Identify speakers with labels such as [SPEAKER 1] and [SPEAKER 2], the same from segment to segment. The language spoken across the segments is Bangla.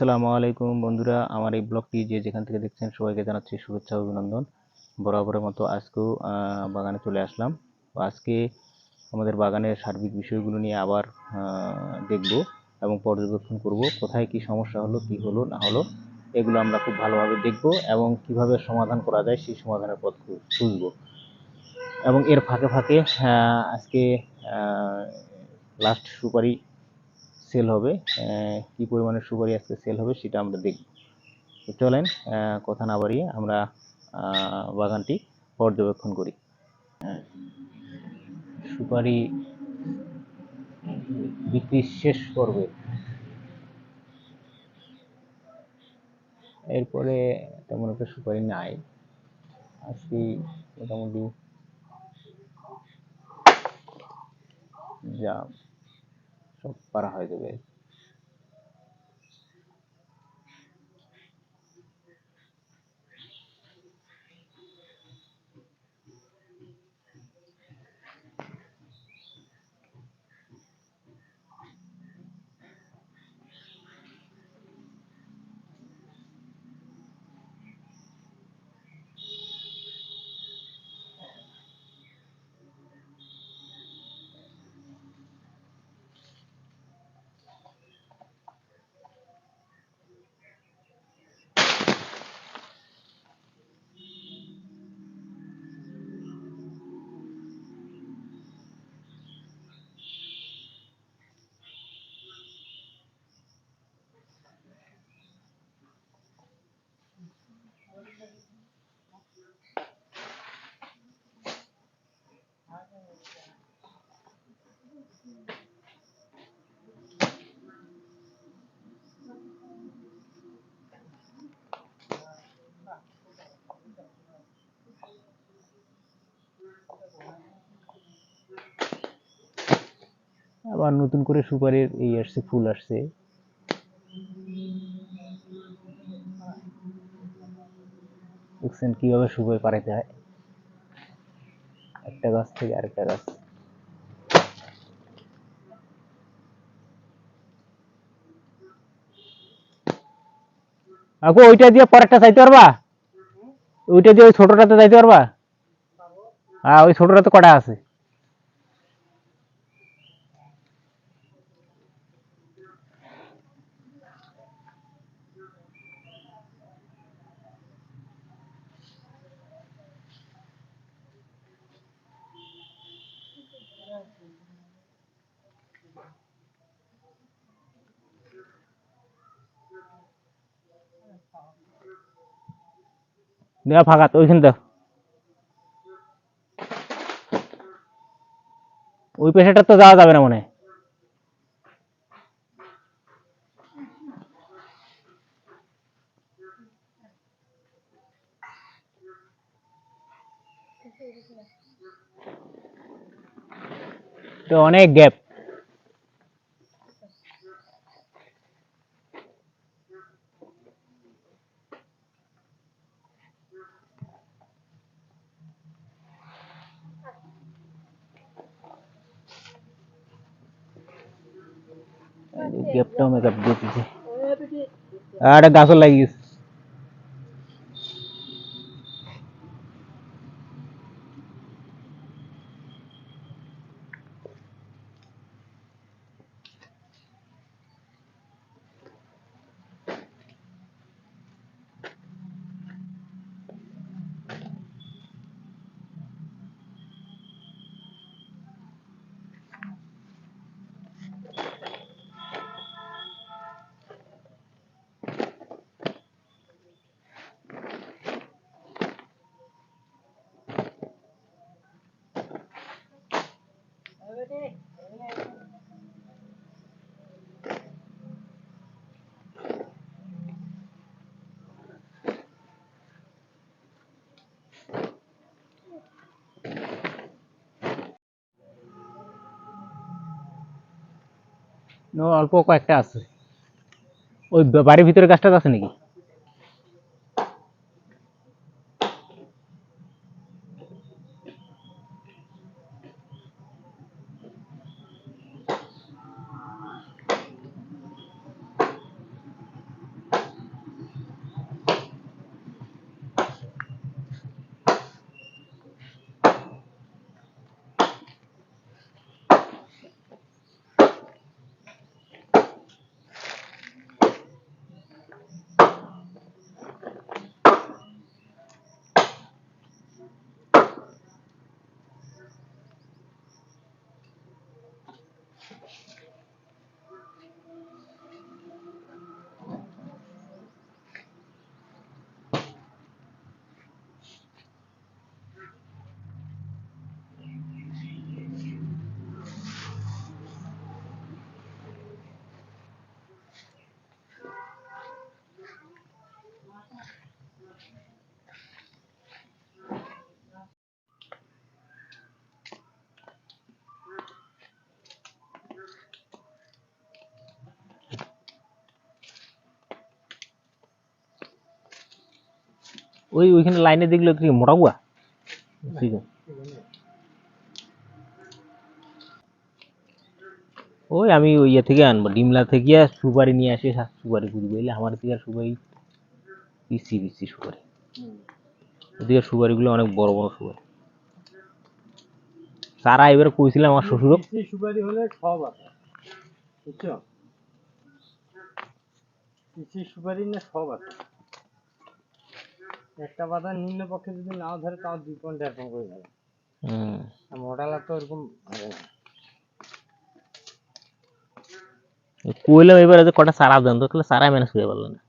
[SPEAKER 1] আসসালামু আলাইকুম বন্ধুরা, আমার এই ব্লগটি যে যেখান থেকে দেখছেন সবাইকে জানাচ্ছি শুভেচ্ছা, অভিনন্দন। বরাবরের মতো আজকেও বাগানে চলে আসলাম। আজকে আমাদের বাগানের সার্বিক বিষয়গুলো নিয়ে আবার দেখব এবং পর্যবেক্ষণ করব, কোথায় কি সমস্যা হলো, কি হলো, না হলো, এগুলো আমরা খুব ভালোভাবে দেখব এবং কীভাবে সমাধান করা যায় সেই সমাধানের পথ খুঁজব। এবং এর ফাঁকে ফাঁকে আজকে লাস্ট সুপারি সেল হবে কি পরিমাণে সুপারি আজকে সেল হবে সেটা আমরা দেখব। তো চলেন কথা না বাড়িয়ে আমরা বাগানটি পর্যবেক্ষণ করি। সুপারি বিক্রি শেষ পর্বে। এরপরে তেমন একটা সুপারি নাই। আজকে মোটামুটি যা সব পারা হয়ে যাবে আবার নতুন করে সুপারির এই আসছে ফুল আসছে। দেখছেন কীভাবে সুপারি পাড়াইতে হয়। একটা গাছ থেকে আরেকটা গাছ। আকু ওইটা দিয়ে পরেরটা চাইতে পারবা? ওইটা দিয়ে ওই ছোটটাতে যাইতে পারবা? হ্যাঁ ওই ছোটটাতে কটা আছে? দেওয়া ফাঁকা তো ওইখানে দাও ওই পেশাটা তো যাওয়া যাবে না মনে হয় তো অনেক গ্যাপ গ্যাপটাও মেকআপ দিয়ে দিচ্ছে আর একটা গাছও লাগিয়েছে অল্প কয়েকটা আছে ওই বা- বাড়ির ভিতরে গাছটা আছে নাকি ওই ওইখানে লাইনে দেখলে কি, মোটা গুয়া ঠিক আছে ওই আমি ওই ইয়ে থেকে আনব, ডিমলা থেকে সুপারি নিয়ে আসি সুপারি কুড়ি বুঝলে? আমার থেকে আর সুপারি পিসি পিসি সুপারি। ওদিকে সুপারিগুলো অনেক বড় বড় সুপারি। সারা এবার কইছিলাম আমার
[SPEAKER 2] শ্বশুর সুপারি হলে সব আছে, বুঝছ? মিষ্টি সুপারি না সব আছে। একটা বাজার নিম্ন পক্ষে যদি নাও ধরে তাও দুই পয়েন্ট দেড় পয়েন্ট করে যাবে মোটালা তো এরকম হবে না।
[SPEAKER 1] কইলাম এবারে যে কটা সারা দেন তো তাহলে সারা ম্যানেজ করে পারল না।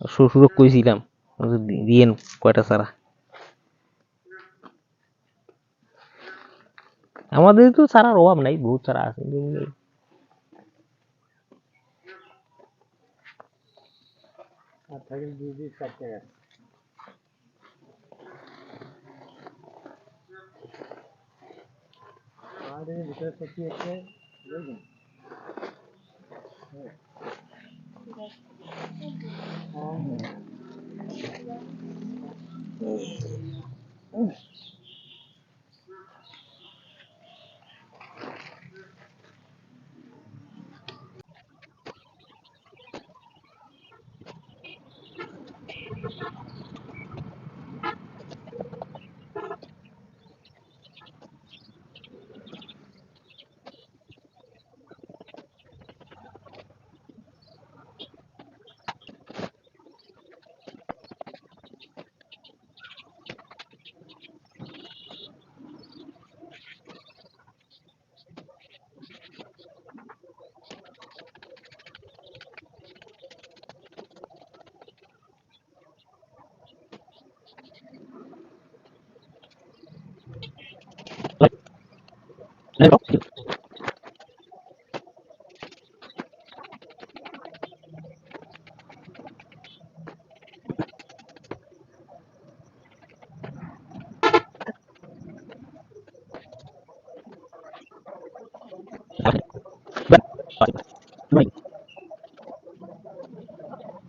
[SPEAKER 1] শ্বশুরও কইছিলাম দিয়েন কয়টা সারা। আমাদের তো সারার অভাব নাই বহুত সারা আছে।
[SPEAKER 2] थर्टी डिजिट करते हैं आज ये विशेष
[SPEAKER 1] सब्ज़ी है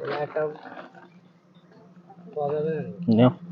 [SPEAKER 1] Wala ka. Wala na. Yeah.